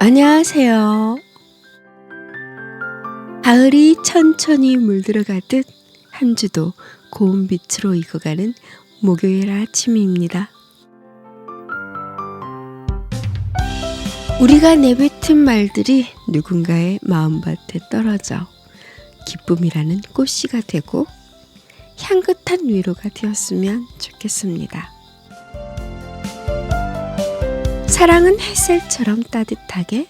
안녕하세요. 가을이 천천히 물들어가듯 한 주도 고운 빛으로 익어가는 목요일 아침입니다. 우리가 내뱉은 말들이 누군가의 마음밭에 떨어져 기쁨이라는 꽃씨가 되고 향긋한 위로가 되었으면 좋겠습니다. 사랑은 햇살처럼 따뜻하게,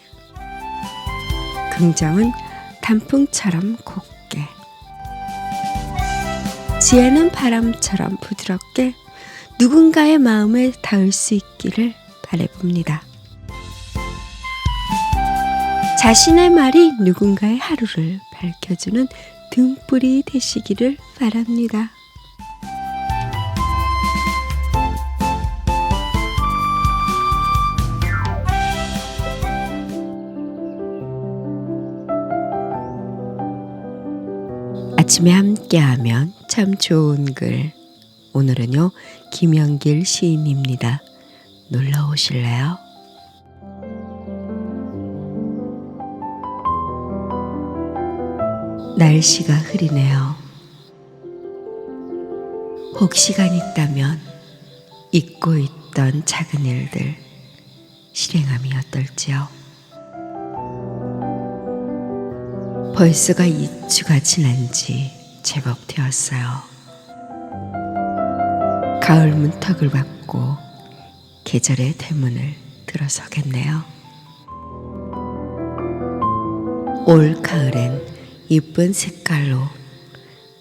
긍정은 단풍처럼 곱게, 지혜는 바람처럼 부드럽게 누군가의 마음에 닿을 수 있기를 바래봅니다. 자신의 말이 누군가의 하루를 밝혀주는 등불이 되시기를 바랍니다. 아침에 함께하면 참 좋은 글. 오늘은요, 김영길 시인입니다. 놀러 오실래요? 날씨가 흐리네요. 혹 시간 있다면 잊고 있던 작은 일들 실행함이 어떨지요? 벌써가 2주가 지난 지 제법 되었어요. 가을 문턱을 받고 계절의 대문을 들어서겠네요. 올 가을엔 이쁜 색깔로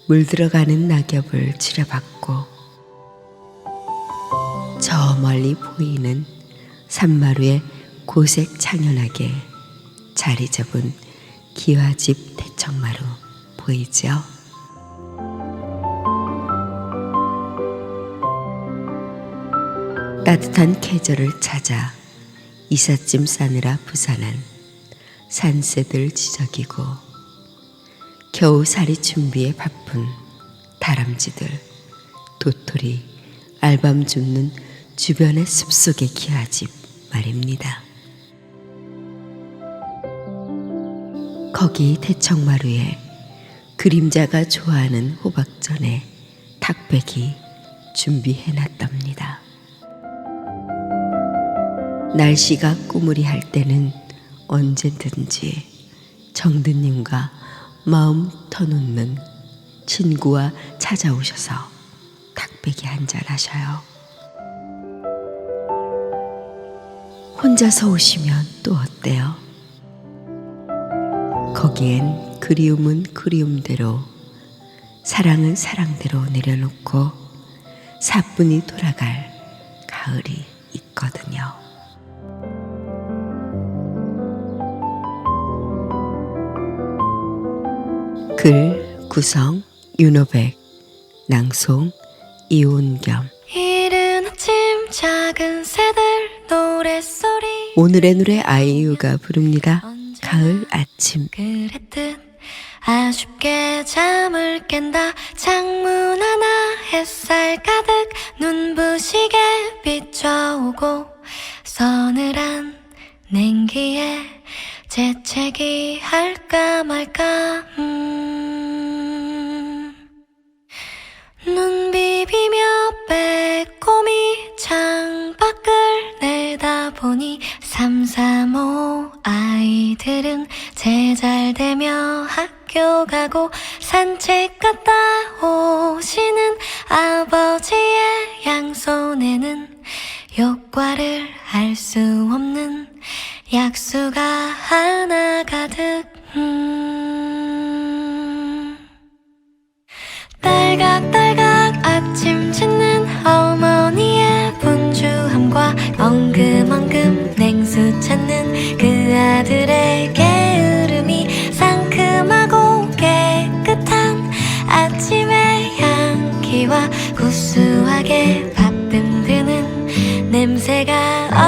물들어가는 낙엽을 지려봤고 저 멀리 보이는 산마루에 고색 창연하게 자리 잡은 기와집 대청마루 보이죠? 따뜻한 계절을 찾아 이삿짐 싸느라 부산한 산새들 지저귀고 겨우살이 준비에 바쁜 다람쥐들 도토리 알밤 줍는 주변의 숲속의 기와집 말입니다. 거기 대청마루에 그림자가 좋아하는 호박전에 탁백이 준비해 놨답니다. 날씨가 꾸무리할 때는 언제든지 정드님과 마음 터놓는 친구와 찾아오셔서 탁배기 한잔 하셔요. 혼자서 오시면 또 어때요? 거기엔 그리움은 그리움대로, 사랑은 사랑대로 내려놓고 사뿐히 돌아갈 가을이 있거든요. 글 구성 윤호백 낭송 이온겸 이른 아침 작은 새들 노랫소리 오늘의 노래 아이유가 부릅니다. 가을 아침 그랬듯 아쉽게 잠을 깬다 창문 하나 햇살 가득 눈부시게 비춰오고 서늘한 냉기에 재채기 할까 말까 음. 눈 비비며 빼꼼히 창밖을 내다보니 삼삼오 가고 산책 갔다 오시는 아버지의 양손에는 효과를 알 수 없는 약수가 하나 가득 음. 딸각딸각 향기와 구수하게 바쁜 드는 냄새가